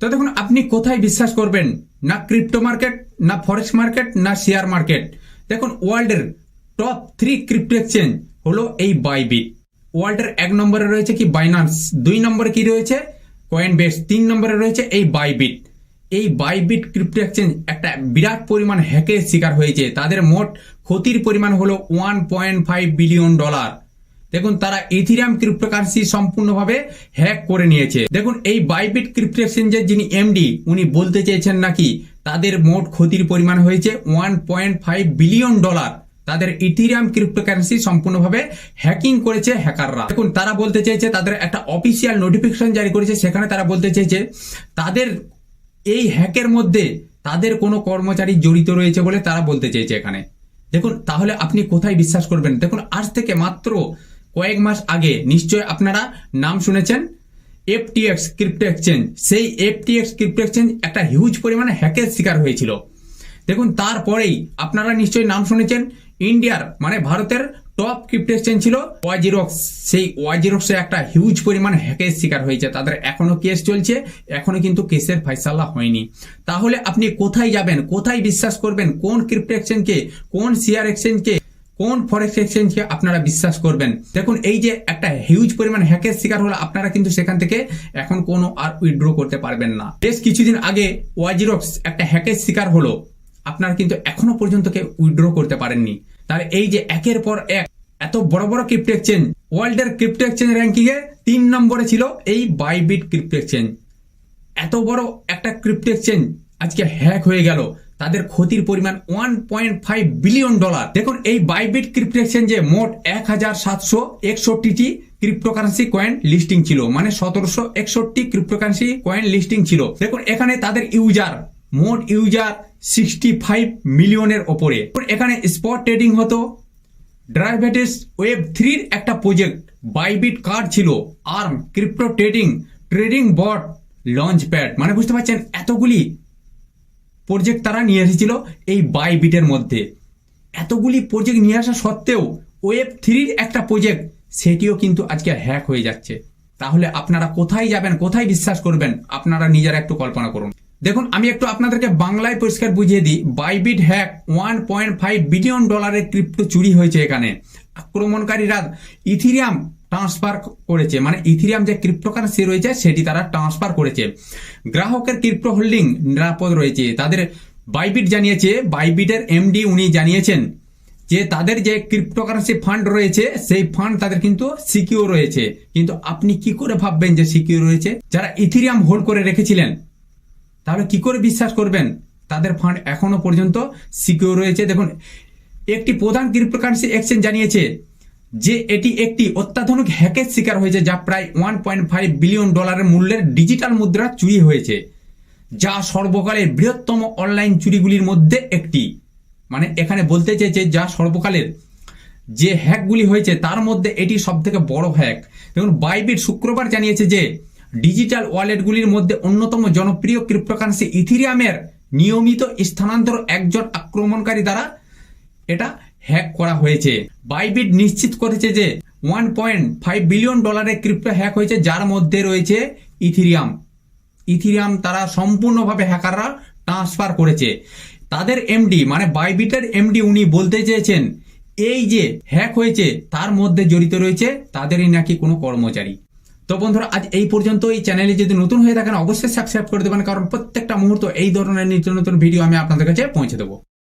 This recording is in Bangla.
তো দেখুন, আপনি কোথায় বিশ্বাস করবেন? না ক্রিপ্টো মার্কেট না ফরেক্স মার্কেট না শেয়ার মার্কেট দেখুন ওয়ার্ল্ডের টপ থ্রি ক্রিপ্টো এক্সচেঞ্জ হলো এই বাইবিট ওয়ার্ল্ডের এক নম্বরে রয়েছে কি বাইনান্স দুই নম্বরে কি রয়েছে? কয়েন বেস তিন নম্বরে রয়েছে এই বাইবিট এই বাইবিট ক্রিপ্টো এক্সচেঞ্জ একটা বিরাট পরিমাণ হ্যাকের শিকার হয়েছে। তাদের মোট ক্ষতির পরিমাণ হলো one point five billion dollar দেখুন, তারা ইথিরিয়াম ক্রিপ্টোকারেন্সি সম্পূর্ণভাবে হ্যাক করে নিয়েছে। দেখুন, এই বাইবিট ক্রিপ্টো এক্সচেঞ্জের যিনি এমডি উনি বলতে চেয়েছেন নাকি, তাদের মোট ক্ষতির পরিমাণ হয়েছে one point five billion dollar তাদের ইথিরিয়াম ক্রিপ্টোকারেন্সি সম্পূর্ণভাবে হ্যাকিং করেছে হ্যাকাররা দেখুন, তারা বলতে চেয়েছে, তাদের একটা অফিসিয়াল নোটিফিকেশন জারি করেছে, সেখানে তারা বলতে চেয়েছে, তাদের এই হ্যাকের মধ্যে তাদের কোনো কর্মচারী জড়িত রয়েছে বলে তারা বলতে চেয়েছে এখানে। দেখুন, তাহলে আপনি কোথায় বিশ্বাস করবেন? দেখুন, আজ থেকে মাত্র কয়েক মাস আগে নিশ্চয় আপনারা নাম শুনেছেন এফটিএক্স ক্রিপ্টো এক্সচেঞ্জ। সেই এফটিএক্স ক্রিপ্টো এক্সচেঞ্জ একটা হিউজ পরিমাণে হ্যাকের শিকার হয়েছিল। দেখুন, তারপরেই আপনারা নিশ্চয়ই নাম শুনেছেন ইন্ডিয়ার মানে ভারতের টপ ক্রিপ্টো এক্সচেঞ্জ ছিল ওয়াজিরক্স। সেই ওয়াজিরক্সে একটা হিউজ পরিমাণ হ্যাকের শিকার হয়েছে। তাদের এখনও কেস চলছে, এখনও কিন্তু কেসের ফয়সালা হয়নি। তাহলে আপনি কোথায় যাবেন, কোথায় বিশ্বাস করবেন, কোন ক্রিপ্টো এক্সচেঞ্জকে, কোন শেয়ার এক্সচেঞ্জকে কোন ফরেক্স এক্সচেঞ্জকে আপনারা বিশ্বাস করবেন? দেখুন, এই যে একটা হিউজ পরিমাণ হ্যাকের শিকার হলো, আপনারা কিন্তু সেখান থেকে এখন কোনো আর উইথড্র করতে পারবেন না। বেশ কিছুদিন আগে ওয়াজিরক্স একটা হ্যাকের শিকার হলো, আপনারা কিন্তু এখনও পর্যন্ত কেউ উইথড্র করতে পারেননি। তাহলে এই যে একের পর এক এত বড় বড় ক্রিপ্টো এক্সচেঞ্জ ওয়ার্ল্ডের ক্রিপ্টো এক্সচেঞ্জ র্যাঙ্কিং এ তিন নম্বরে ছিল এই বাইবিট ক্রিপ্টো এক্সচেঞ্জ এত বড় একটা ক্রিপ্টো এক্সচেঞ্জ আজকে হ্যাক হয়ে গেল। তাদের ক্ষতির পরিমাণ one point five billion dollar দেখুন, এই বাইবিট ক্রিপ্টো এক্সচেঞ্জে মোট এক হাজার সাতশো একষট্টিটি ক্রিপ্টোকারেন্সি কয়েন লিস্টিং ছিল মানে সতেরোশো একষট্টি ক্রিপ্টোকারেন্সি কয়েন লিস্টিং ছিল। দেখুন, এখানে তাদের ইউজার মোট ইউজার সিক্সটি ফাইভ মিলিয়নের ওপরে এখানে স্পট ট্রেডিং হতো ড্রাইভেটিস ওয়েব থ্রির একটা প্রজেক্ট বাইবিট কার্ড ছিল arm crypto trading trading bot launchpad মানে বুঝতে পারছেন, এতগুলি প্রজেক্ট তারা নিয়ে এসেছিল এই বাইবিটের মধ্যে। এতগুলি প্রজেক্ট নিয়ে আসা সত্ত্বেও ওয়েব থ্রির একটা প্রজেক্ট সেটিও কিন্তু আজকে হ্যাক হয়ে যাচ্ছে। তাহলে আপনারা কোথায় যাবেন, কোথায় বিশ্বাস করবেন? আপনারা নিজেরা একটু কল্পনা করুন। দেখুন, আমি একটু আপনাদেরকে বাংলায় পরিষ্কার বুঝিয়ে দিই। Bybit hack one point five billion ডলারের ক্রিপ্টো চুরি হয়েছে এখানে। আক্রমণকারীরা ইথিরিয়াম ট্রান্সফার করেছে। মানে ইথিরিয়াম যে ক্রিপ্টোকারেন্সি রয়েছে, সেটি তারা ট্রান্সফার করেছে। গ্রাহকের ক্রিপ্টো হোল্ডিং নিরাপদ রয়েছে। তাদের বাইবিট জানিয়েছে। বাইবিটের এমডি উনি জানিয়েছেন যে, তাদের যে ক্রিপ্টোকারেন্সি ফান্ড রয়েছে, সেই ফান্ড তাদের কিন্তু সিকিউর রয়েছে। কিন্তু আপনি কি করে ভাববেন যে সিকিউর রয়েছে? যারা ইথিরিয়াম হোল্ড করে রেখেছিলেন, তাহলে কি করে বিশ্বাস করবেন? তাদের ফান্ড এখনও পর্যন্ত সিকিউর রয়েছে। দেখুন, একটি প্রধান ক্রিপ্টোকারেন্সি এক্সচেঞ্জ জানিয়েছে যে এটি একটি অত্যাধুনিক হ্যাকের শিকার হয়েছে যা প্রায় ওয়ান পয়েন্ট ফাইভ বিলিয়ন ডলারের মূল্যের ডিজিটাল মুদ্রা চুরি হয়েছে, যা সর্বকালের বৃহত্তম অনলাইন চুরিগুলির মধ্যে একটি। মানে এখানে বলতে চেয়েছে যা সর্বকালের যে হ্যাকগুলি হয়েছে, তার মধ্যে এটি সব থেকে বড় হ্যাক। দেখুন বাইবিট শুক্রবার জানিয়েছে যে ডিজিটাল ওয়ালেটগুলির মধ্যে অন্যতম জনপ্রিয় ক্রিপ্টোকারেন্সি ইথিরিয়ামের নিয়মিত স্থানান্তর একজন আক্রমণকারী দ্বারা এটা হ্যাক করা হয়েছে। বাইবিট নিশ্চিত করেছে যে ওয়ান পয়েন্ট ফাইভ বিলিয়ন ডলারের ক্রিপ্টো হ্যাক হয়েছে, যার মধ্যে রয়েছে ইথিরিয়াম ইথিরিয়াম তারা সম্পূর্ণভাবে হ্যাকাররা ট্রান্সফার করেছে। তাদের এমডি মানে বাইবিটের এমডি উনি বলতে চেয়েছেন, এই যে হ্যাক হয়েছে, তার মধ্যে জড়িত রয়েছে, তাদেরই নাকি কোনো কর্মচারী। তো বন্ধুরা, আজ এই পর্যন্ত এই চ্যানেলে যদি নতুন হয়ে থাকেন, অবশ্যই সাবস্ক্রাইব করে দেবেন, কারণ প্রত্যেকটা মুহূর্ত এই ধরনের নিত্য নতুন ভিডিও আমি আপনাদের কাছে পৌঁছে দেবো।